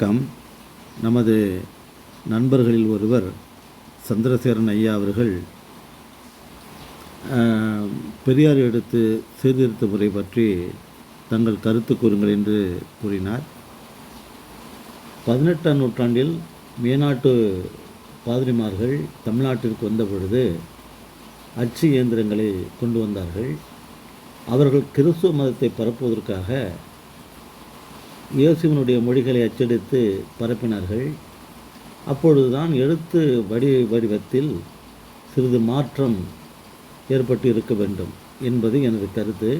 வணக்கம். நமது நண்பர்களில் ஒருவர் சந்திரசேரன் ஐயா அவர்கள் பெரியார் எடுத்து சீர்திருத்த முறை பற்றி தங்கள் கருத்து கூறுங்கள் என்று கூறினார். பதினெட்டாம் நூற்றாண்டில் மேநாட்டு பாதிரிமார்கள் தமிழ்நாட்டிற்கு வந்த பொழுது அச்சு இயந்திரங்களை கொண்டு வந்தார்கள். அவர்கள் கிறிஸ்துவ மதத்தை பரப்புவதற்காக இயேசுவினுடைய மொழிகளை அச்சடித்து பரப்பினார்கள். அப்பொழுதுதான் எழுத்து வடி வடிவத்தில் சிறிது மாற்றம் ஏற்பட்டு இருக்க வேண்டும் என்பது எனது கருத்து.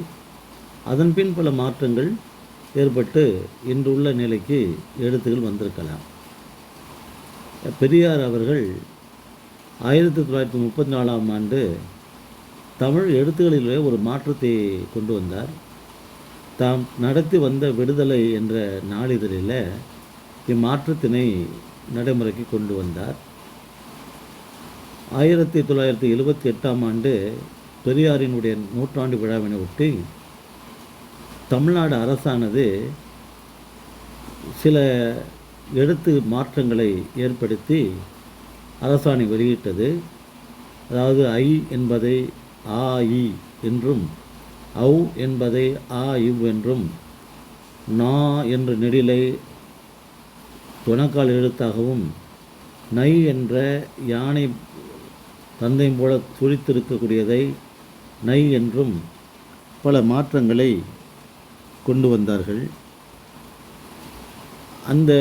அதன்பின் பல மாற்றங்கள் ஏற்பட்டு இன்றுள்ள நிலைக்கு எழுத்துகள் வந்திருக்கலாம். பெரியார் அவர்கள் ஆயிரத்தி தொள்ளாயிரத்தி முப்பத்தி நாலாம் ஆண்டு தமிழ் எழுத்துக்களிலே ஒரு மாற்றத்தை கொண்டு வந்தார். தாம் நடத்தி வந்த விடுதலை என்ற நாளிதழில் இம்மாற்றத்தினை நடைமுறைக்கு கொண்டு வந்தார். ஆயிரத்தி தொள்ளாயிரத்தி எழுபத்தி எட்டாம் ஆண்டு பெரியாரினுடைய நூற்றாண்டு விழாவினை ஒட்டி தமிழ்நாடு அரசானது சில எழுத்து மாற்றங்களை ஏற்படுத்தி அரசாணை வெளியிட்டது. அதாவது ஐ என்பதை ஆ இ என்றும் அவ் என்பதை ஆ இவ் என்றும் நா என்ற நெடிலை துணக்கால் எழுத்தாகவும் நை என்ற யானை தந்தை போல துளித்திருக்கக்கூடியதை நை என்றும் பல மாற்றங்களை கொண்டு வந்தார்கள். அந்த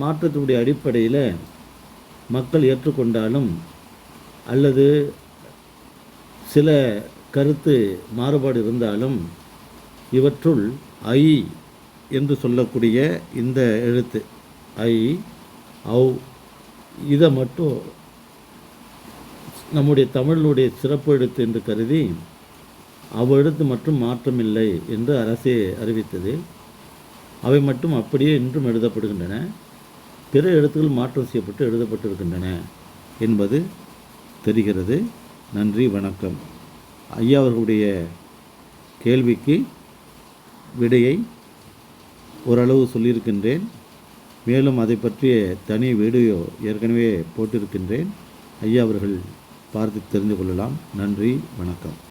மாற்றத்தினுடைய அடிப்படையில் மக்கள் ஏற்றுக்கொண்டாலும் அல்லது சில கருத்து மாறுபாடு இருந்தாலும் இவற்றுள் ஐ என்று சொல்லக்கூடிய இந்த எழுத்து ஐ ஔ இதை மட்டும் நம்முடைய தமிழனுடைய சிறப்பு எழுத்து என்று கருதி அவ்வெழுத்து மட்டும் மாற்றமில்லை என்று அரசே அறிவித்தது. அவை மட்டும் அப்படியே இன்றும் எழுதப்படுகின்றன. பிற எழுத்துக்கள் மாற்றம் செய்யப்பட்டு எழுதப்பட்டிருக்கின்றன என்பது தெரிகிறது. நன்றி வணக்கம். ஐயா அவர்களுடைய கேள்விக்கு விடையை ஓரளவு சொல்லியிருக்கின்றேன். மேலும் அதை பற்றிய தனி வீடியோ ஏற்கனவே போட்டிருக்கின்றேன். ஐயா அவர்கள் பார்த்து தெரிந்து கொள்ளலாம். நன்றி வணக்கம்.